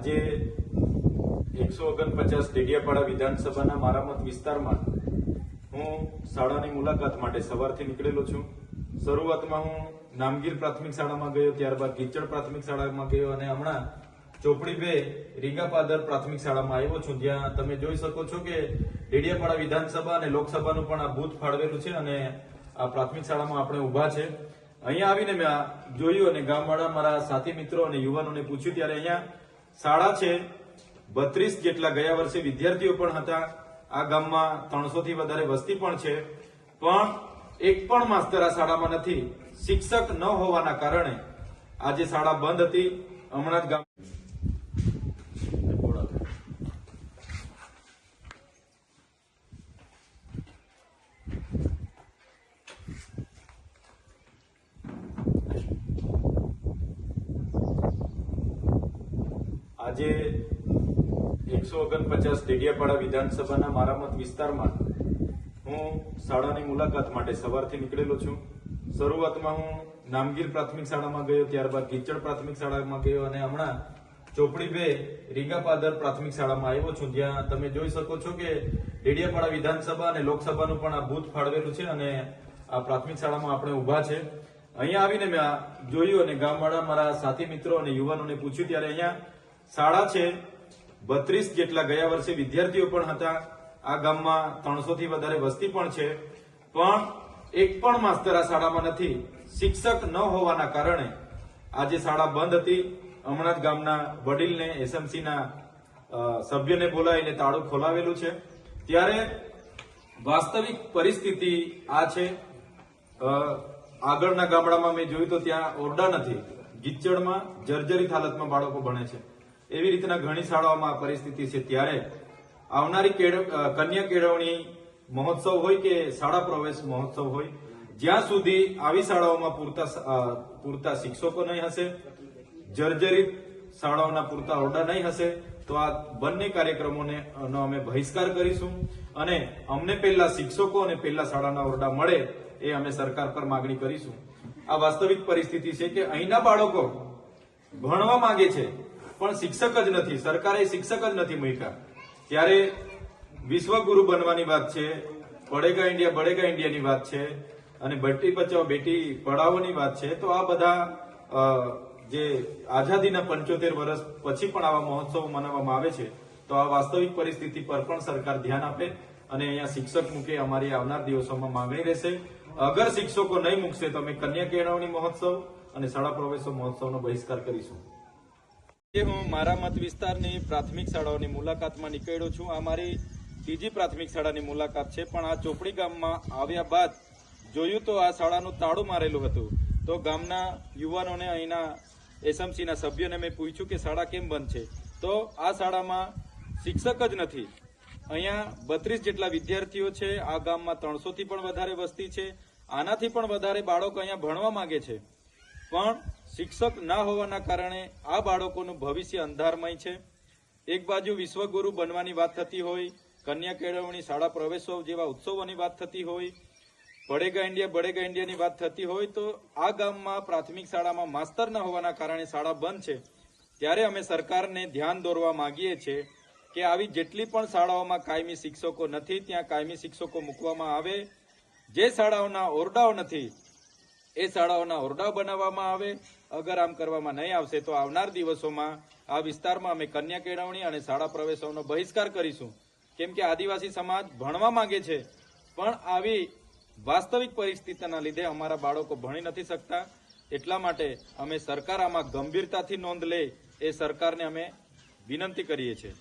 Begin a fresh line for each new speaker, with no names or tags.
આજે એકસો ઓગણપચાસ ડેડિયાપાડા વિધાનસભાના મારા મત વિસ્તારમાં હું શાળાની મુલાકાત માટે સવારથી નીકળેલો છું. શરૂઆતમાં હું નામગીર પ્રાથમિક શાળામાં ગયો, ત્યારબાદ ગીચડ પ્રાથમિક શાળામાં ગયો અને હમણાં ચોપડી બે રીગાપાદર પ્રાથમિક શાળામાં આવ્યો છું. જ્યાં તમે જોઈ શકો છો કે ડેડિયાપાડા વિધાનસભા અને લોકસભાનું પણ આ બૂથ ફાળવેલું છે અને આ પ્રાથમિક શાળામાં આપણે ઊભા છે. અહીંયા આવીને મેં જોયું અને ગામવાળા મારા સાથી મિત્રો અને યુવાનોને પૂછ્યું, ત્યારે અહીંયા શાળા છે, બત્રીસ જેટલા ગયા વર્ષે વિદ્યાર્થીઓ પણ હતા. આ ગામમાં ત્રણસો થી વધારે વસ્તી પણ છે. પણ એક પણ માસ્તર આ શાળામાં નથી. શિક્ષક ન હોવાના કારણે આજે શાળા બંધ હતી. હમણાં જ ગામ આજે એકસો ઓગણપચાસ ડેડિયાપાડા વિધાનસભાના મારા મત વિસ્તારમાં હું શાળાની મુલાકાત માટે સવારથી નીકળેલો છું. શરૂઆતમાં હું નામગીર પ્રાથમિક શાળામાં ગયો, ત્યારબાદ ગીચડ પ્રાથમિક શાળામાં ગયો અને હમણાં ચોપડી બે રીગાપાદર પ્રાથમિક શાળામાં આવ્યો છું. જ્યાં તમે જોઈ શકો છો કે ડેડિયાપાડા વિધાનસભા અને લોકસભાનું પણ આ બૂથ ફાળવેલું છે અને આ પ્રાથમિક શાળામાં આપણે ઊભા છે. અહીંયા આવીને મેં જોયું અને ગામવાળા મારા સાથી મિત્રો અને યુવાનોને પૂછ્યું, ત્યારે અહીંયા શાળા છે, બત્રીસ જેટલા ગયા વર્ષે વિદ્યાર્થીઓ પણ હતા. આ ગામમાં ત્રણસો થી વધારે વસ્તી પણ છે. પણ એક પણ માસ્તર આ શાળામાં નથી. શિક્ષક ન હોવાના કારણે આજે શાળા બંધ હતી. હમણાં જ ગામના વડીલને, એસએમસીના સભ્યને બોલાવીને તાળું ખોલાવેલું છે. ત્યારે વાસ્તવિક પરિસ્થિતિ આ છે. આગળના ગામડામાં મેં જોયું તો ત્યાં ઓરડા નથી. ગીચડમાં જર્જરિત હાલતમાં બાળકો ભણે છે. એવી રીતના ઘણી શાળાઓમાં પરિસ્થિતિ છે ત્યારે આવનારી કન્યા કેળવણી મહોત્સવ હોય કે શાળા પ્રવેશ મહોત્સવ હોય, જ્યાં સુધી આવી શાળાઓમાં પૂરતા પૂરતા શિક્ષકો નહીં હશે, જર્જરિત શાળાઓના પૂરતા ઓરડા નહીં હશે, તો આ બંને કાર્યક્રમોને અમે બહિષ્કાર કરીશું અને અમને પહેલા શિક્ષકો અને પહેલા શાળાના ઓરડા મળે એ અમે સરકાર પર માગણી કરીશું. આ વાસ્તવિક પરિસ્થિતિ છે કે અહીંના બાળકો ભણવા માંગે છે પણ શિક્ષક જ નથી, સરકારે શિક્ષક જ નથી મૂક્યા. ત્યારે વિશ્વગુરુ બનવાની વાત છે પડેગા ઇન્ડિયા બળેગા ઇન્ડિયાની વાત છે, અને બેટી બચાવો બેટી પઢાઓની વાત છે, તો આ બધા જે આઝાદીના પંચોતેર વર્ષ પછી પણ આવા મહોત્સવ મનાવવામાં આવે છે, તો આ વાસ્તવિક પરિસ્થિતિ પર પણ સરકાર ધ્યાન આપે અને અહીંયા શિક્ષક મૂકે અમારી આવનાર દિવસોમાં માંગણી રહેશે. અગર શિક્ષકો નહીં મૂકશે તો અમે કન્યા કેળવણી મહોત્સવ અને શાળા પ્રવેશો મહોત્સવનો બહિષ્કાર કરીશું. આજે હું મારા મત વિસ્તારની પ્રાથમિક શાળાઓની મુલાકાતમાં નીકળ્યો છું. આ મારી ત્રીજી પ્રાથમિક શાળાની મુલાકાત છે, પણ આ ચોપડી ગામમાં આવ્યા બાદ જોયું તો આ શાળાનું તાળું મારેલું હતું. તો ગામના યુવાનોને અહીંના એસએમસીના સભ્યોને મેં પૂછ્યું કે શાળા કેમ બંધ છે? તો આ શાળામાં શિક્ષક જ નથી. અહીંયા બત્રીસ જેટલા વિદ્યાર્થીઓ છે, આ ગામમાં ત્રણસોથી પણ વધારે વસ્તી છે. આનાથી પણ વધારે બાળકો અહીંયા ભણવા માંગે છે. પણ શિક્ષક ના હોવાના કારણે આ બાળકોનું ભવિષ્ય અંધારમય છે. એક બાજુ વિશ્વગુરુ બનવાની વાત થતી હોય, કન્યા કેળવણી શાળા પ્રવેશોત્સવ જેવા ઉત્સવોની વાત થતી હોય બડેગા ઇન્ડિયા બડેગા ઇન્ડિયાની વાત થતી હોય તો આ ગામમાં પ્રાથમિક શાળામાં માસ્તર ન હોવાના કારણે શાળા બંધ છે. ત્યારે અમે સરકારને ધ્યાન દોરવા માંગીએ છીએ કે આવી જેટલી પણ શાળાઓમાં કાયમી શિક્ષકો નથી, ત્યાં કાયમી શિક્ષકો મૂકવામાં આવે. જે શાળાઓના ઓરડાઓ નથી એ શાળાઓના ઓરડાઓ બનાવવામાં આવે, અગર આમ કરવામાં નહીં આવશે તો આવનાર દિવસોમાં આ વિસ્તારમાં અમે કન્યા કેળવણી અને શાળા પ્રવેશોનો બહિષ્કાર કરીશું. કેમ કે આદિવાસી સમાજ ભણવા માંગે છે, પણ આવી વાસ્તવિક પરિસ્થિતિના લીધે અમારા બાળકો ભણી નથી શકતા. એટલા માટે અમે સરકાર આમાં ગંભીરતાથી નોંધ લે, એ સરકારને અમે વિનંતી કરીએ છીએ.